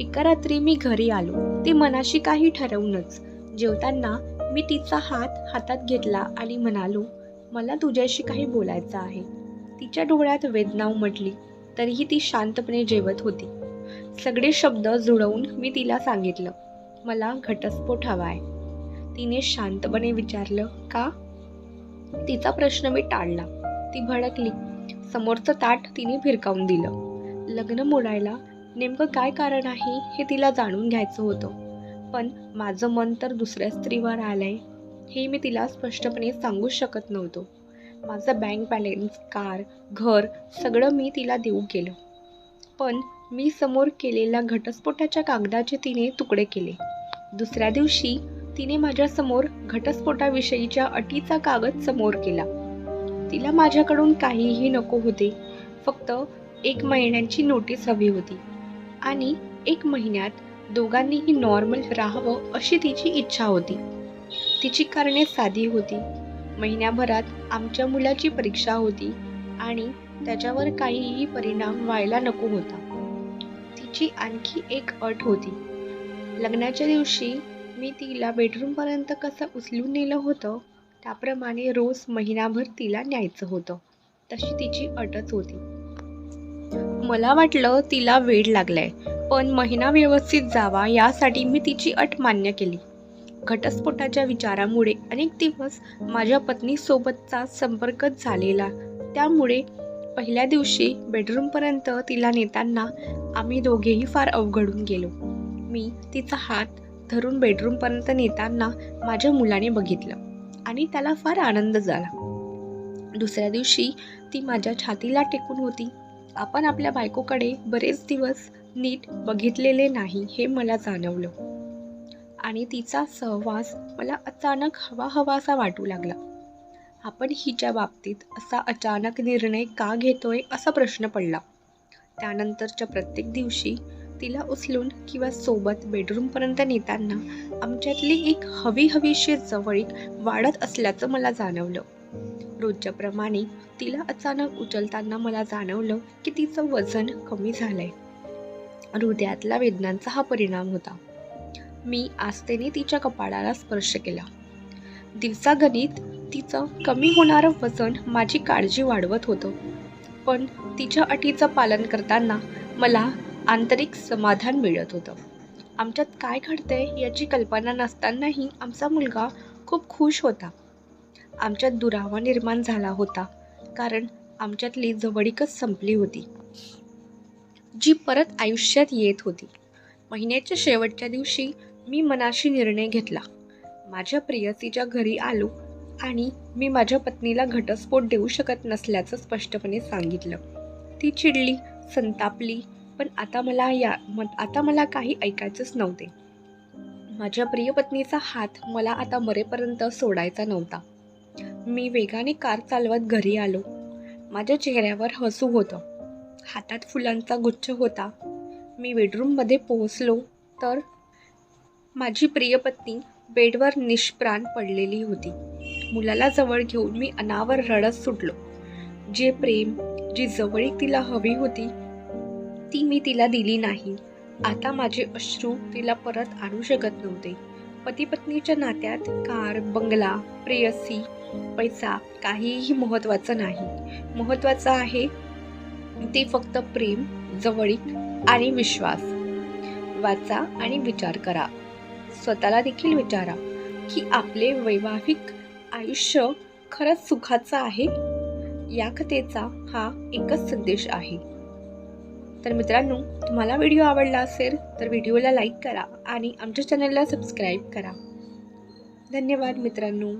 एका रात्री मी घरी आलो. ती मनाशी काही ठरवूनच. जेवताना मी तिचा हात हातात घेतला आणि म्हणालो मला तुझ्याशी काही बोलायचं आहे. तिच्या डोळ्यात वेदना उमटली. तरीही ती शांतपणे जेवत होती. सगळे शब्द जुळवून मी तिला सांगितलं मला घटस्फोट हवाय. तिने शांतपणे विचारलं का? तिचा प्रश्न मी टाळला. ती भडकली. समोरचं ताट तिने फिरकावून दिलं. लग्न मोडायला नेमकं काय कारण आहे हे तिला जाणून घ्यायचं होतं. पण माझं मन तर दुसऱ्या स्त्रीवर आलं आहे हे मी तिला स्पष्टपणे सांगू शकत नव्हतो. माझं बँक बॅलेन्स कार घर सगळं मी तिला देऊ केलं पण मी समोर केलेल्या घटस्फोटाच्या कागदाचे तिने तुकडे केले. दुसऱ्या दिवशी तिने माझ्यासमोर घटस्फोटाविषयीच्या अटीचा कागद समोर केला. तिला माझ्याकडून काहीही नको होते फक्त एक महिन्यांची नोटीस हवी होती. आणि एक महिन्यात दोघांनीही नॉर्मल राहावं अशी तिची इच्छा होती. तिची कारणे साधी होती. महिन्याभरात आमच्या मुलाची परीक्षा होती आणि त्याच्यावर काहीही परिणाम व्हायला नको होता. तिची आणखी एक अट होती. लग्नाच्या दिवशी मी तिला बेडरूमपर्यंत कसं उचलून नेलं होतं त्याप्रमाणे रोज महिनाभर तिला न्यायचं होतं. तशी तिची अटच होती. मला वाटलं तिला वेळ लागलाय पण महिना व्यवस्थित जावा यासाठी मी तिची अट मान्य केली. घटस्फोटाच्या विचारामुळे अनेक दिवस माझ्या पत्नीसोबतचा संपर्कच झालेला. त्यामुळे पहिल्या दिवशी बेडरूमपर्यंत तिला नेताना आम्ही दोघेही फार अवघडून गेलो. मी तिचा हात धरून बेडरूमपर्यंत नेताना माझ्या मुलाने बघितलं आणि त्याला फार आनंद झाला. दुसऱ्या दिवशी ती माझ्या छातीला टेकून होती. आपण आपल्या बायकोकडे बरेच दिवस नीट बघितलेले नाही हे मला जाणवलं. आणि तिचा सहवास मला अचानक हवा हवासा वाटू लागला. आपण हिच्या बाबतीत असा अचानक निर्णय का घेतोय असा प्रश्न पडला. त्यानंतरच्या प्रत्येक दिवशी तिला उचलून किंवा सोबत बेडरूमपर्यंत नेताना आमच्यातली एक हवी हवीशी जवळीक वाढत असल्याचं मला जाणवलं. रोजच्याप्रमाणे तिला अचानक उचलताना मला जाणवलं की तिचं वजन कमी झालंय. हृदयातल्या वेदनांचा हा परिणाम होता. मी आस्थेने तिच्या कपाळाला स्पर्श केला. दिवसागणित तिचं कमी होणारं वजन माझी काळजी वाढवत होतं. पण तिच्या अटीचं पालन करताना मला आंतरिक समाधान मिळत होतं. आमच्यात काय घडतंय याची कल्पना नसतानाही आमचा मुलगा खूप खुश होता. आमच्यात दुरावा निर्माण झाला होता कारण आमच्यातली जवळीकच संपली होती. जी परत आयुष्यात येत होती. महिन्याच्या शेवटच्या दिवशी मी मनाशी निर्णय घेतला. माझ्या प्रियसीच्या घरी आलो आणि मी माझ्या पत्नीला घटस्फोट देऊ शकत नसल्याचं स्पष्टपणे सांगितलं. ती चिडली संतापली पण आता मला या म आता मला काही ऐकायचंच नव्हते. माझ्या प्रिय पत्नीचा हात मला आता मरेपर्यंत सोडायचा नव्हता. मी वेगाने कार चालवत घरी आलो. माझ्या चेहऱ्यावर हसू होतं. हातात फुलांचा गुच्छ होता. मी बेडरूममध्ये पोहोचलो तर माझी प्रिय पत्नी बेडवर निष्प्राण पडलेली होती. मुलाला जवळ घेऊन मी अनावर रडत सुटलो. जे प्रेम जी जवळीक तिला हवी होती ती मी तिला दिली नाही. आता माझे अश्रू तिला परत आणू शकत नव्हते. पती पत्नीच्या नात्यात कार बंगला प्रेयसी पैसा काहीही महत्त्वाचं नाही. महत्त्वाचं आहे ते फक्त प्रेम जवळीक आणि विश्वास. वाचा आणि विचार करा. स्वतःला देखील विचारा की आपले वैवाहिक आयुष्य खरंच सुखाचं आहे? या कथेचा हा एकच संदेश आहे. तर मित्रांनो तुम्हाला व्हिडिओ आवडला असेल तर व्हिडिओला लाईक करा आणि आमच्या चॅनलला सबस्क्राईब करा. धन्यवाद मित्रांनो.